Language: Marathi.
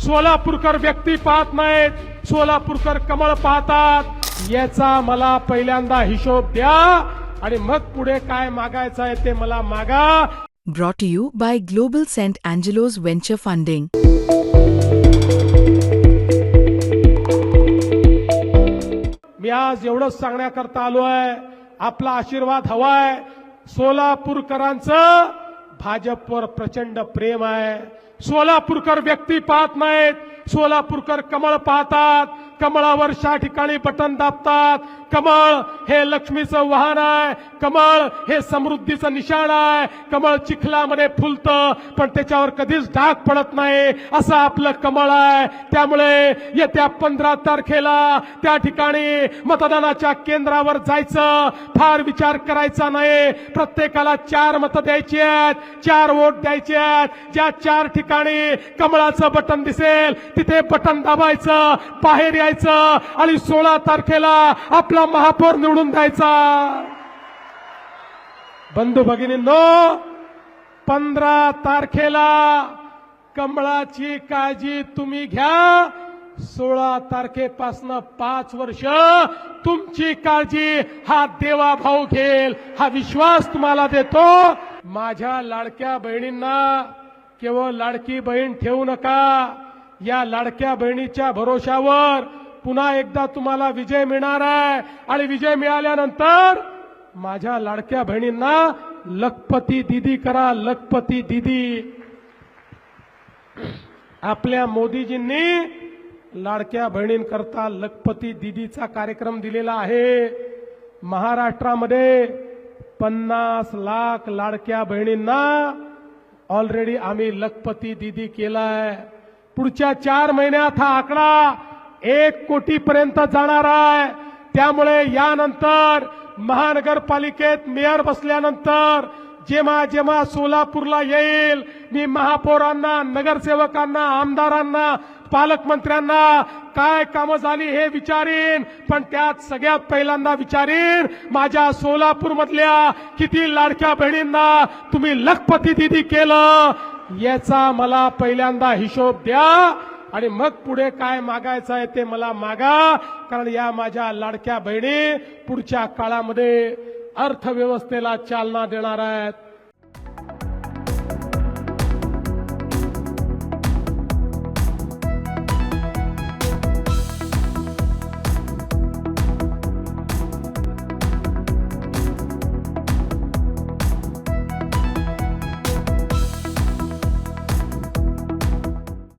सोलापूरकर व्यक्ती पाहत नाहीत. सोलापूरकर कमळ पाहतात. याचा मला पहिल्यांदा हिशोब द्या आणि मग पुढे काय मागायचं आहे ते मला मागा. To you by Global St. Angelo's Venture Funding. मी आज एवढंच सांगण्याकरता आलो आहे. आपला आशीर्वाद हवाय. सोलापूरकरांचं भाजपवर प्रचंड प्रेम आहे. सोलापूरकर व्यक्ती पाहत नाहीत. सोलापूरकर कमळ पाहतात. कमळावर शा ठिकाणी बटन दाबतात. कमळ हे लक्ष्मीचं वाहन आहे. कमळ हे समृद्धीचं निशाण आहे. कमळ चिखलामध्ये फुलतं पण त्याच्यावर कधीच डाग पडत नाही. असं आपलं कमळ आहे. त्यामुळे येत्या पंधरा तारखेला त्या ठिकाणी मतदानाच्या केंद्रावर जायचं. फार विचार करायचा नाही. प्रत्येकाला चार मतं द्यायची आहेत. चार वोट द्यायचे आहेत. ज्या चार ठिकाणी कमळाचं बटन दिसेल तिथे बटन दाबायचं. बाहेर यायचं आणि सोळा तारखेला आपला महापौर निवडून द्यायचा. बंधू भगिनींनो पंधरा तारखेला कमळाची काळजी तुम्ही घ्या. सोळा तारखेपासनं पाच वर्ष तुमची काळजी हा देवा भाऊ घेईल हा विश्वास तुम्हाला देतो. माझ्या लाडक्या बहिणींना केवळ लाडकी बहीण ठेवू नका. या लाडक्या बहिणीच्या भरोशावर पुन्हा एकदा तुम्हाला विजय मिळणार आहे. आणि विजय मिळाल्यानंतर माझ्या लाडक्या बहिणींना लखपती दिदी करा लखपती दिदी. आपल्या मोदीजींनी लाडक्या बहिणींकरता लखपती दिदीचा कार्यक्रम दिलेला आहे. महाराष्ट्रामध्ये पन्नास लाख लाडक्या बहिणींना ऑलरेडी आम्ही लखपती दिदी केलाय. पुढच्या चार महिन्यात हा आकडा एक कोटीपर्यंत जाणार आहे. त्यामुळे यानंतर महानगरपालिकेत मेयर बसल्यानंतर जेव्हा जेव्हा सोलापूरला येईल मी महापौरांना नगरसेवकांना आमदारांना पालकमंत्र्यांना काय कामं झाली हे विचारीन पण त्यात सगळ्यात पहिल्यांदा विचारीन माझ्या सोलापूर मधल्या किती लाडक्या बहिणींना तुम्ही लखपती दिदी केलं याचा मला पहिल्यांदा हिशोब द्या. आणि मग पुढे काय मागायचं आहे ते मला मागा कारण या माझ्या लाडक्या बहिणी पुढच्या काळामध्ये अर्थव्यवस्थेला चालना देणार आहेत.